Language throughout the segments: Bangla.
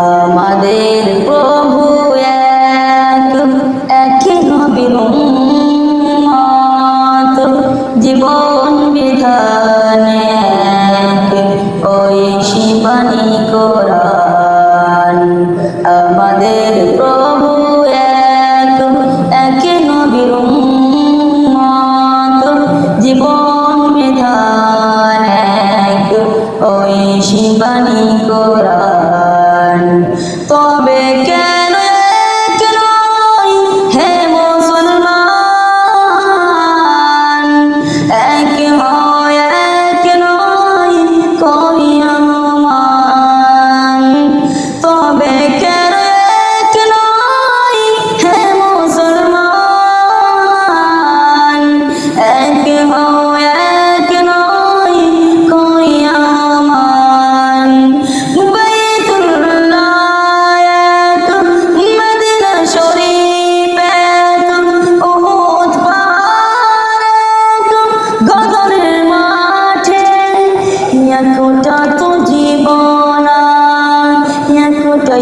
আমাদের প্রভু এক এক নবীর জীবন বিধানে এক, ওই শিবানী কোরআন। আমাদের প্রভু এক এক নবীর জীবন বিধান এক, ওই শিবানী কোরআন। তবে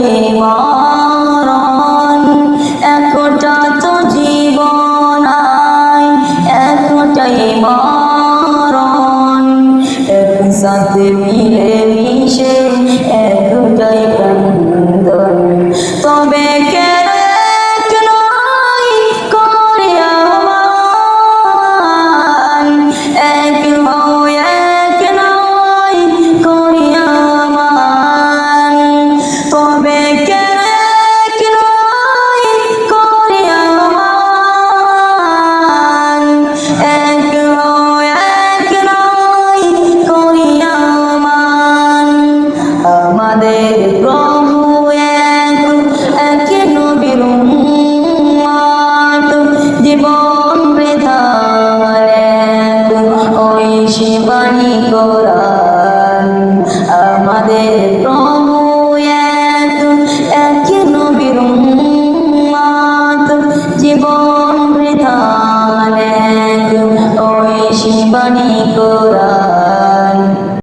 একটাই মরণ একটা তো জীবন একটাই মরণ একসাথে মিলে মিশে তবে কেন আমাদের প্রভু এক এক নবীর জীবন বৃথার এক। ওই শিবানী কোরআন আমাদের প্রভু এক এক নবীর জীবন বৃথার এক। ওই শিবানী কোরআন